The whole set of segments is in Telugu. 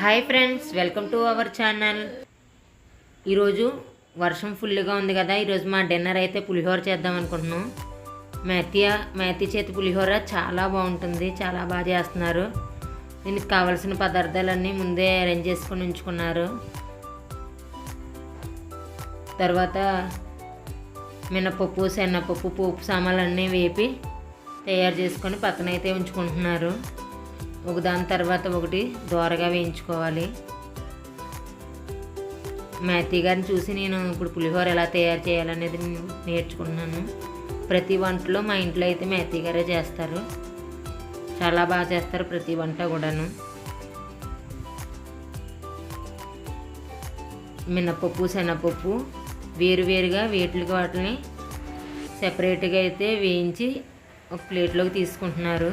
Hi friends welcome to our channel ఈరోజు వర్షం ఫుల్గా ఉంది కదా. ఈరోజు మా డిన్నర్ అయితే పులిహోర చేద్దాం అనుకుంటున్నాం. మేతియ మేతి చేతి పులిహోర చాలా బాగుంటుంది చాలా బాగా చేస్తున్నారు. దీనికి కావలసిన పదార్థాలన్నీ ముందే అరేంజ్ చేసుకొని ఉంచుకున్నారు. తర్వాత మినపప్పు శనగపప్పు పోపు సామాన్లన్నీ వేపి తయారు చేసుకొని పక్కన అయితే ఉంచుకుంటున్నారు. ఒకదాని తర్వాత ఒకటి దోరగా వేయించుకోవాలి. మేతి గారిని చూసి నేను ఇప్పుడు పులిహోర ఎలా తయారు చేయాలనేది నేను నేర్చుకున్నాను ప్రతి వంటలో మా ఇంట్లో అయితే మేతి గారే చేస్తారు. చాలా బాగా చేస్తారు ప్రతి వంట కూడాను. మినపప్పు శనగపప్పు వేరువేరుగా వీటికి వాటిని సెపరేట్గా అయితే వేయించి ఒక ప్లేట్లోకి తీసుకుంటున్నారు.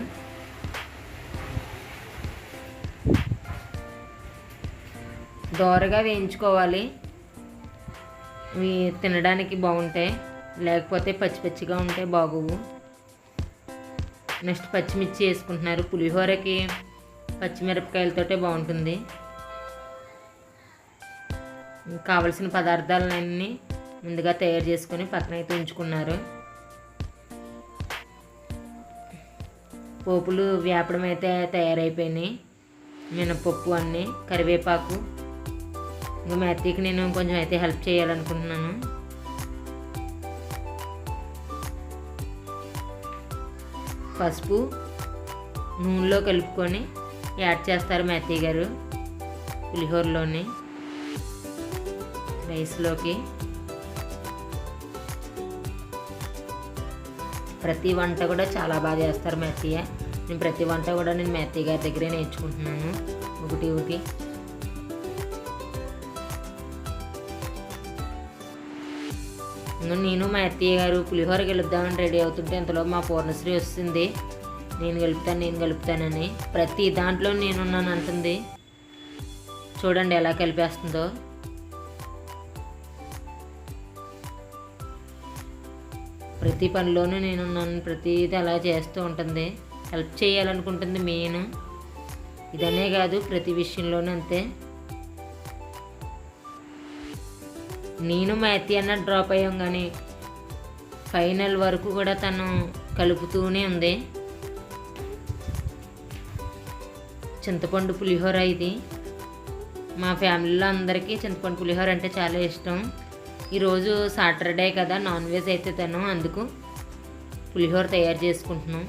దోరగా వేయించుకోవాలి. ఇవి తినడానికి బాగుంటాయి. లేకపోతే పచ్చి పచ్చిగా ఉంటే బాగోవు. నెక్స్ట్ పచ్చిమిర్చి వేసుకుంటున్నారు. పులిహోరకి పచ్చిమిరపకాయలతోటే బాగుంటుంది. కావలసిన పదార్థాలన్నీ ముందుగా తయారు చేసుకొని పక్కన అయితే ఉంచుకున్నారు. పోపులు వేపడం అయితే తయారైపోయినాయి. మినపప్పు అన్నీ కరివేపాకు ఇంకా మా అత్తయ్యకి నేను కొంచెం అయితే హెల్ప్ చేయాలనుకుంటున్నాను. పసుపు నూనెలో కలుపుకొని యాడ్ చేస్తారు మా అత్తయ్య గారు పులిహోరలోని. రైస్లోకి ప్రతి వంట కూడా చాలా బాగా చేస్తారు మా అత్తయ్య. నేను ప్రతి వంట కూడా నేను మా అత్తయ్య గారి దగ్గరే నేర్చుకుంటున్నాను. ఒకటి ఒకటి. నేను మా అత్తయ్య గారు పులిహోర గెలుద్దామని రెడీ అవుతుంటే ఇంతలో మా పూర్ణశ్రీ వస్తుంది. నేను గెలుపుతాను నేను గెలుపుతానని ప్రతి దాంట్లో నేనున్నాను అంటుంది. చూడండి ఎలా కలిపేస్తుందో. ప్రతి పనిలోనూ నేనున్నాను ప్రతిదీ అలా చేస్తూ ఉంటుంది. Help చేయాలనుకుంటుంది main. ఇదనే కాదు ప్రతి విషయంలోనూ అంతే. నేను మా అన్న డ్రాప్ అయ్యాం కానీ ఫైనల్ వరకు కూడా తను కలుపుతూనే ఉంది. చింతపండు పులిహోర ఇది. మా ఫ్యామిలీలో అందరికీ చింతపండు పులిహోర అంటే చాలా ఇష్టం. ఈరోజు సాటర్డే కదా నాన్ వెజ్ అయితే తను అందుకు పులిహోర తయారు చేసుకుంటున్నాం.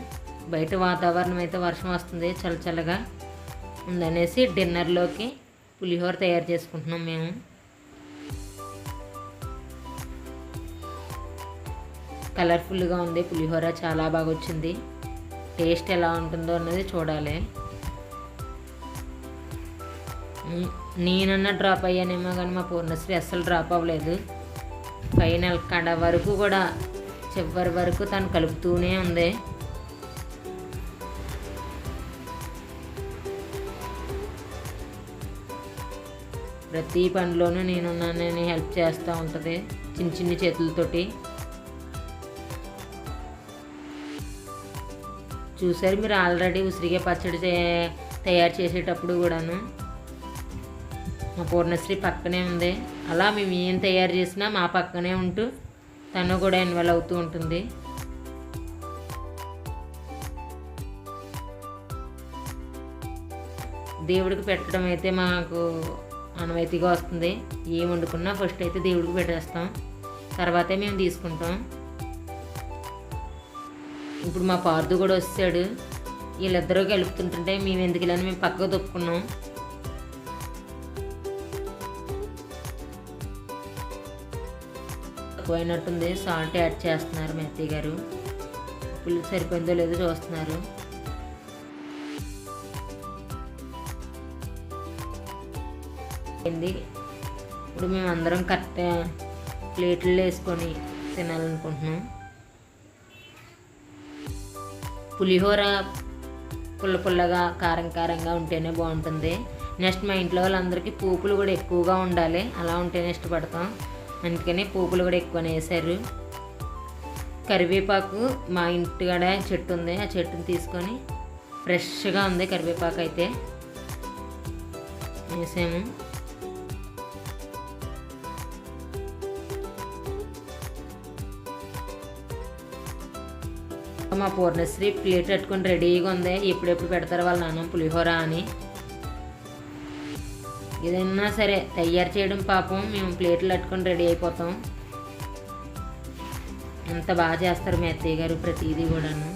బయట వాతావరణం అయితే వర్షం వస్తుంది చల్ల చల్లగా ఉందనేసి డిన్నర్లోకి పులిహోర తయారు చేసుకుంటున్నాం మేము. కలర్ఫుల్గా ఉంది. పులిహోర చాలా బాగా వచ్చింది టేస్ట్ ఎలా ఉంటుందో అన్నది చూడాలి. నేనన్నా డ్రాప్ అయ్యానేమో కానీ మా పూర్ణశ్రీ అస్సలు డ్రాప్ అవ్వలేదు. ఫైనల్ కడ వరకు కూడా చివరి వరకు తను కలుపుతూనే ఉంది. ప్రతి పనిలోనూ నేనున్నానని హెల్ప్ చేస్తూ ఉంటుంది. చిన్న చిన్న చేతులతోటి. చూసారు మీరు ఆల్రెడీ ఉసిరిగా పచ్చడి తయారు చేసేటప్పుడు కూడాను. మా పూర్ణశ్రీ పక్కనే ఉంది. అలా మేము ఏం తయారు చేసినా మా పక్కనే ఉంటూ తను కూడా ఇన్వాల్వ్ అవుతూ ఉంటుంది. దేవుడికి పెట్టడం అయితే మాకు అనువైతిగా వస్తుంది. ఏం వండుకున్నా ఫస్ట్ అయితే దేవుడికి పెట్టేస్తాం. తర్వాతే మేము తీసుకుంటాం. ఇప్పుడు మా పార్దు కూడా వచ్చాడు వీళ్ళిద్దరూ కలుపుతుంటుంటే మేము ఎందుకు ఇలా మేము పక్కకు తప్పుకున్నాం పోయినట్టుంది సాల్ట్ యాడ్ చేస్తున్నారు మెత్తయ్య గారు. పులుసు సరిపోయిందో లేదో చూస్తున్నారు. ఏంది? ఇప్పుడు మేము అందరం కరెక్ట్ ప్లేట్లు వేసుకొని తినాలనుకుంటున్నాం. పులిహోర పుల్ల పుల్లగా కారం కారంగా ఉంటేనే బాగుంటుంది. నెక్స్ట్ మా ఇంట్లో వాళ్ళందరికీ పూపులు కూడా ఎక్కువగా ఉండాలి. అలా ఉంటేనే ఇష్టపడతాం. అందుకని పూపులు కూడా ఎక్కువనే వేశారు. కరివేపాకు మా ఇంటికాడ చెట్టు ఉంది. ఆ చెట్టుని తీసుకొని ఫ్రెష్గా ఉంది కరివేపాకు అయితే. వేసాము. మా పూర్ణశ్రీ ప్లేట్ పెట్టుకుని రెడీగా ఉంది. ఎప్పుడెప్పుడు పెడతారు వాళ్ళ నాన్న పులిహోర అని. ఏదైనా సరే తయారు చేయడం పాపం మేము ప్లేట్లు పెట్టుకుని రెడీ అయిపోతాం. ఎంత బాగా చేస్తారు మీ అత్తయ్య గారు ప్రతిదీ కూడాను.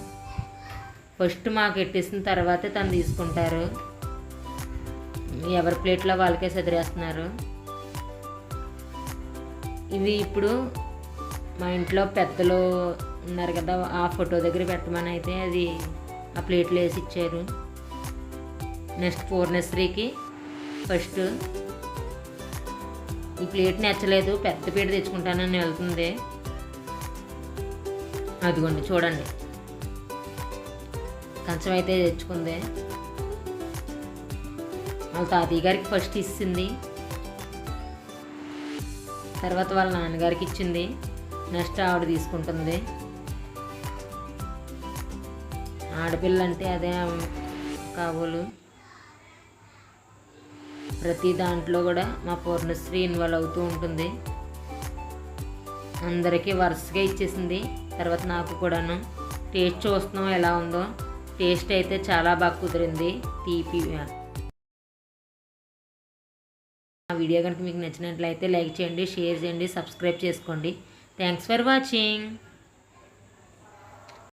ఫస్ట్ మాకు ఎట్టేసిన తర్వాతే తను తీసుకుంటారు. ఎవరి ప్లేట్లో వాళ్ళకే చెదిరేస్తున్నారు. ఇవి ఇప్పుడు మా ఇంట్లో పెద్దలు ఉన్నారు కదా ఆ ఫోటో దగ్గర పెట్టమని అయితే అది ఆ ప్లేట్లో వేసి ఇచ్చారు. నెక్స్ట్ పూర్ణశ్రీకి ఫస్ట్ ఈ ప్లేట్ నచ్చలేదు పెద్ద పీట తెచ్చుకుంటానని వెళ్తుంది. అదిగోండి చూడండి. కంచం అయితే తెచ్చుకుంది. వాళ్ళ తాతయ్య గారికి ఫస్ట్ ఇచ్చింది. తర్వాత వాళ్ళ నాన్నగారికి ఇచ్చింది. నెక్స్ట్ ఆవిడ తీసుకుంటుంది. ఆడపిల్ల అంటే అదే కాబోలు. ప్రతి దాంట్లో కూడా మా పూర్ణశ్రీ ఇన్వాల్వ్ అవుతూ ఉంటుంది. అందరికీ వరుసగా ఇచ్చేసింది. తర్వాత నాకు కూడాను టేస్ట్ చూస్తున్నాం ఎలా ఉందో. టేస్ట్ అయితే చాలా బాగా కుదిరింది. తీపి ఆ వీడియో కనుక మీకు నచ్చినట్లయితే లైక్ చేయండి షేర్ చేయండి సబ్స్క్రైబ్ చేసుకోండి. Thanks for watching